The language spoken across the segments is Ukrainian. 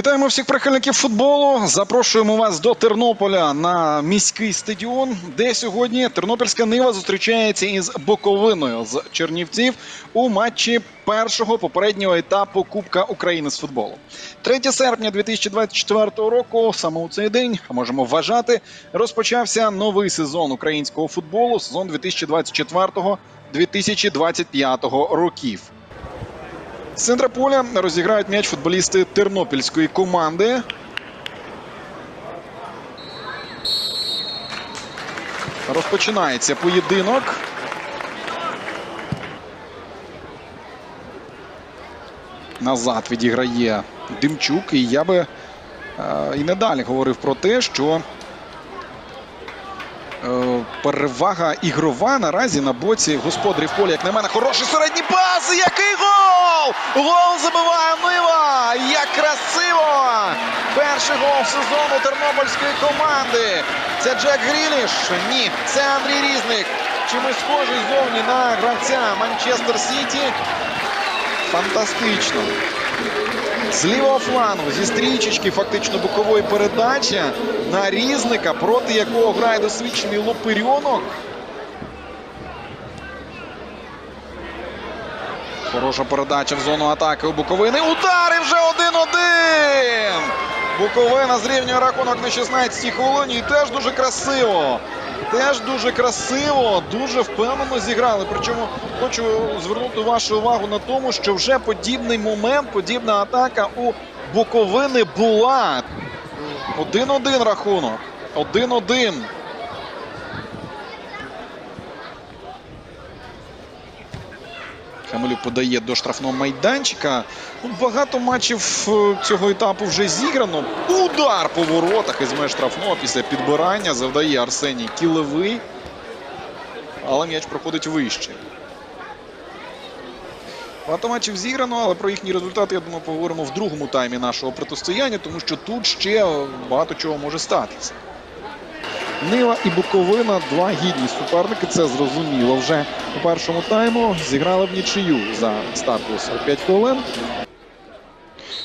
Вітаємо всіх прихильників футболу. Запрошуємо вас до Тернополя на міський стадіон, де сьогодні Тернопільська Нива зустрічається із Боковиною з Чернівців у матчі першого попереднього етапу Кубка України з футболу. 3 серпня 2024 року, саме у цей день, можемо вважати, розпочався новий сезон українського футболу, сезон 2024-2025 років. З центра поля розіграють м'яч футболісти тернопільської команди. Розпочинається поєдинок. Назад відіграє Димчук. І я би е, і не далі говорив про те, що е, перевага ігрова наразі на боці господарів поля. Як на мене, хороший середній пас. Який гол! Гол забиває Нива! Як красиво! Перший гол сезону тернопільської команди. Це Джек Гріліш? Ні, це Андрій Різник. Чимось схожий зовні на гравця Манчестер Сіті. Фантастично. З лівого флангу зі стрічечки фактично бокової передачі на різника, проти якого грає досвідчений Лопирьонок. Хороша передача в зону атаки у Буковини. Удар і вже 1-1! Буковина зрівнює рахунок на 16-й хвилині. І теж дуже красиво. Теж дуже красиво, дуже впевнено зіграли. Причому хочу звернути вашу увагу на тому, що вже подібний момент, подібна атака у Буковини була. 1-1 рахунок. 1-1. Хамелюк подає до штрафного майданчика. Ну, багато матчів е, цього етапу вже зіграно. Удар по воротах із меж штрафного після підбирання завдає Арсеній Кілевий. Але м'яч проходить вище. Багато матчів зіграно, але про їхні результати, я думаю, поговоримо в другому таймі нашого протистояння, тому що тут ще багато чого може статися. Нива і Буковина два гідні суперники. Це зрозуміло вже у першому тайму. Зіграли в нічию за старту 45 хвилин.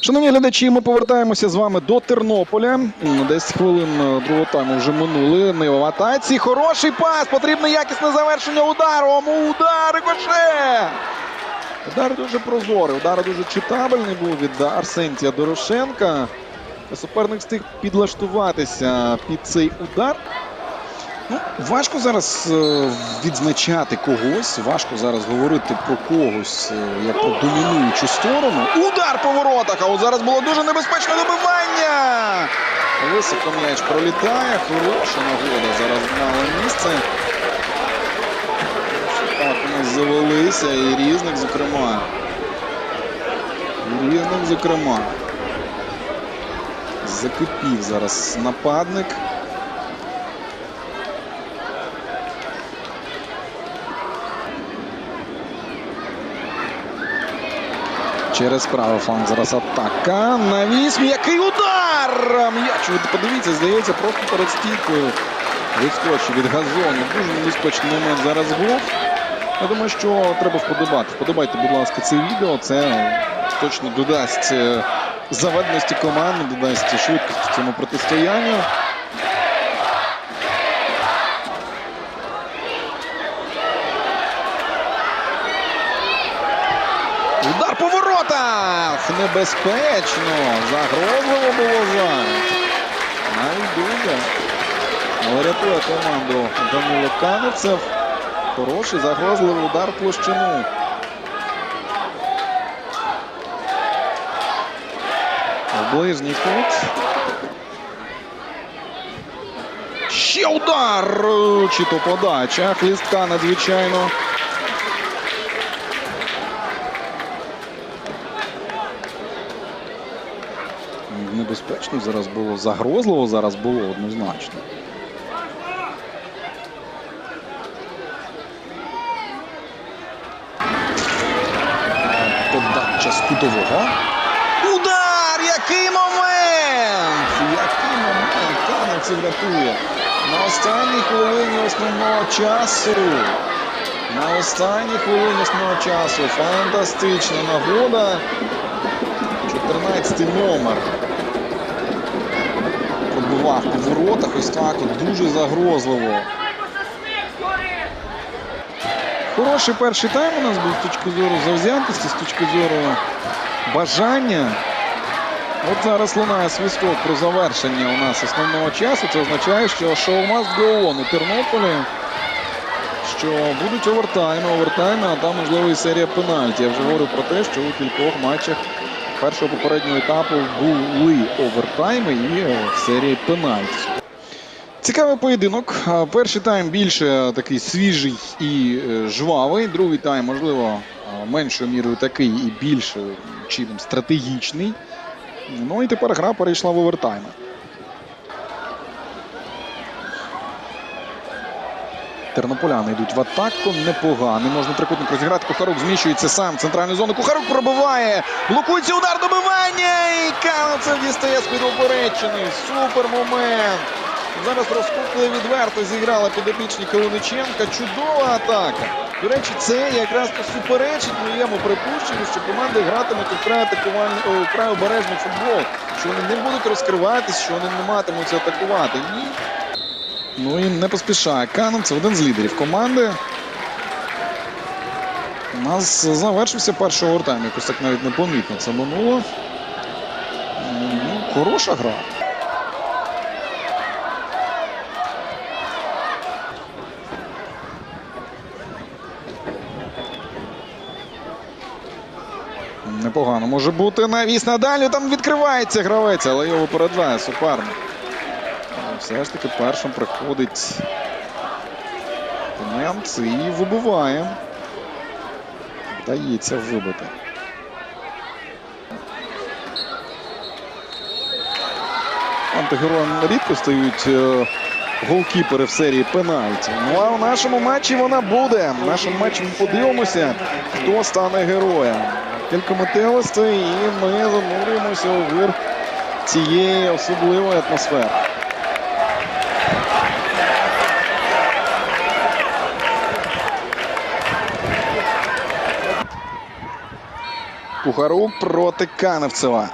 Шановні глядачі, ми повертаємося з вами до Тернополя. 10 хвилин е, другого тайму вже минули. Нива в атаці. Хороший пас. Потрібне якісне завершення удару. Ому удар рикоше. Удар дуже прозорий. Удар дуже читабельний був від Арсентія Дорошенка. Суперник встиг підлаштуватися під цей удар. Ну, важко зараз е, відзначати когось, важко зараз говорити про когось е, як про домінуючу сторону. Удар по воротах! А от зараз було дуже небезпечне добивання. Високо м'яч пролітає. Хороша нагода. Зараз мало місце. Так, у нас завелися і різник, зокрема. І різник, зокрема. Закипів зараз нападник. Через правий фланг зараз атака. Навіс. М'який удар! М'яч, подивіться, здається, просто перед стійкою відскочив від газону. Дуже небезпечний момент зараз був. Я думаю, що треба вподобати. Вподобайте, будь ласка, це відео. Це точно додасть е, заведеності команди, додасть швидкості цьому протистоянню. Удар по воротах! Небезпечно! Загрозливо було зараз. Навіть дуже. Але команду Данило Каневцев. Хороший загрозливий удар площину. Ближній кут. Ще удар! Чи то подача. Хлістка надзвичайно. Небезпечно зараз було, загрозливо зараз було однозначно. Подача з кутового. Удар! Який момент! Який момент! Каневцев рятує. На останній хвилині основного часу. На останній хвилині основного часу. Фантастична нагода. 14 номер. Два в поворотах. Ось так дуже загрозливо. Хороший перший тайм у нас був з точки зору завзятості, з точки зору бажання. От зараз лунає свисток про завершення у нас основного часу. Це означає, що шоу go on у Тернополі. Що будуть овертайми, овертайми, а там можливо і серія пенальті. Я вже говорив про те, що у кількох матчах першого попереднього етапу були овертайми і е, серії пенальтів. Цікавий поєдинок. Перший тайм більше такий свіжий і е, жвавий. Другий тайм, можливо, меншою мірою такий і більш чином стратегічний. Ну і тепер гра перейшла в овертайми. Тернополяни йдуть в атаку. Непогано. Можна трикутник розіграти. Кухарук зміщується сам. Центральну зону. Кухарук пробиває. Блокується удар добивання. І Канадцев дістає з-під оперечини. Супер момент. Зараз розкупили відверто зіграла підопічні Калиниченка. Чудова атака. До речі, це якраз суперечить моєму припущенню, що команди гратимуть у атакувальний вкрай обережний футбол. Що вони не будуть розкриватись, що вони не матимуться атакувати. Ні. Ну і не поспішає. Каном це один з лідерів команди. У нас завершився перший овертайм. Якось так навіть непомітно це минуло. Ну, хороша гра. Непогано може бути навіс надалі. Там відкривається гравець, але його випереджає суперник. Все ж таки першим приходить Немц і вибиває. Вдається вибити. Антигероям рідко стають е, голкіпери в серії пенальті. Ну а в нашому матчі вона буде. В нашому матчі ми подивимося, хто стане героєм. Кілька метелостей, і ми занурюємося у вир цієї особливої атмосфери. Кухарук проти Каневцева.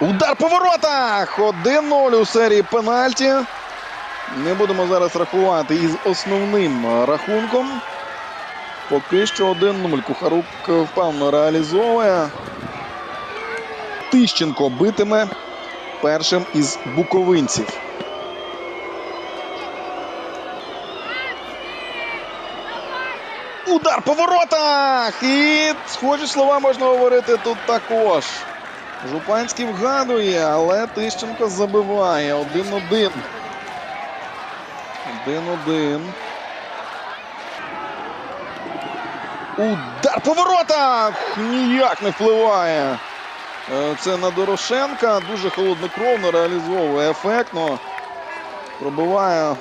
Удар по воротах! 1-0 у серії пенальті. Не будемо зараз рахувати із основним рахунком. Поки що 1-0. Кухарук впевнено реалізовує. Тищенко битиме першим із буковинців. Удар по воротах! І схожі слова можна говорити тут також. Жупанський вгадує, але Тищенко забиває. 1-1. 1-1. Удар по воротах! Ніяк не впливає. Е, Це на Дорошенка. Дуже холоднокровно реалізовує ефектно. Пробиває е,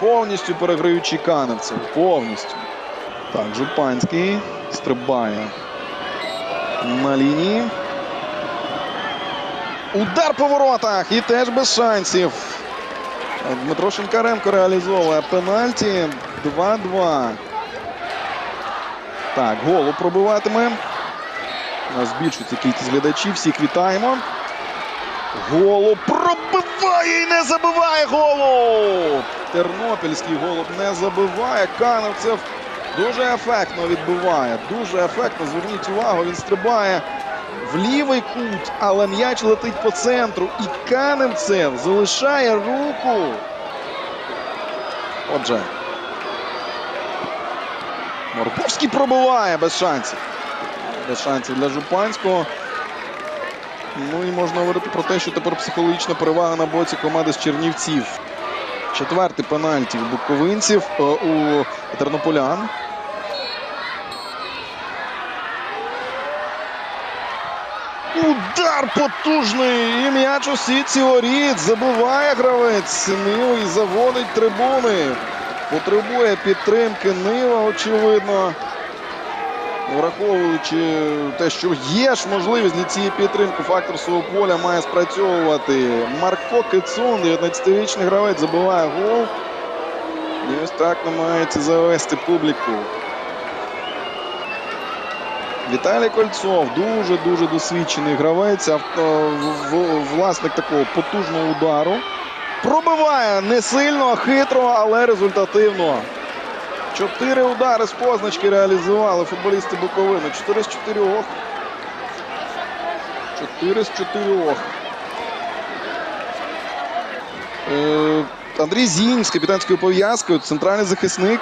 повністю переграючи каневців. Повністю. Так, Жупанський стрибає на лінії. Удар по воротах і теж без шансів. Дмитро Шинкаренко реалізовує пенальті 2-2. Так, голу пробиватиме. Нас збільшується кількість глядачів. Всіх вітаємо. Голуб пробиває і не забиває голуб. Тернопільський голуб не забиває. Канов це Каневцев дуже ефектно відбиває. Дуже ефектно. Зверніть увагу, він стрибає в лівий кут, але м'яч летить по центру. І Каневцев залишає руку. Отже. Морковський пробиває без шансів. Без шансів для Жупанського. Ну і можна говорити про те, що тепер психологічна перевага на боці команди з Чернівців. Четвертий пенальті буковинців е, у тернополян. Удар потужний! І м'яч у сітці Оріт. Забиває гравець Ниву і заводить трибуни. Потребує підтримки Нива, очевидно. Враховуючи те, що є ж можливість для цієї підтримки, фактор свого поля має спрацьовувати. Марко Кицун, 19-річний гравець, забиває гол. І ось так намагається завести публіку. Віталій Кольцов дуже-дуже досвідчений гравець, авто- власник такого потужного удару. Пробиває не сильно, а хитро, але результативно. Чотири удари з позначки реалізували футболісти Буковини. Чотири з чотирьох. Чотири з чотирьох. Е, Андрій Зінь з капітанською пов'язкою, центральний захисник.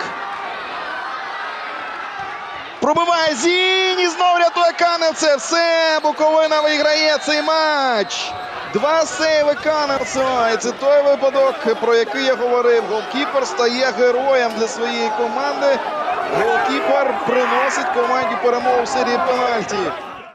Пробиває Зінь і знов рятує Каневце. Все, Буковина виграє цей матч. Два сейви Каневцева. І це той випадок, про який я говорив. Голкіпер стає героєм для своєї команди. Голкіпер приносить команді перемогу в серії пенальті.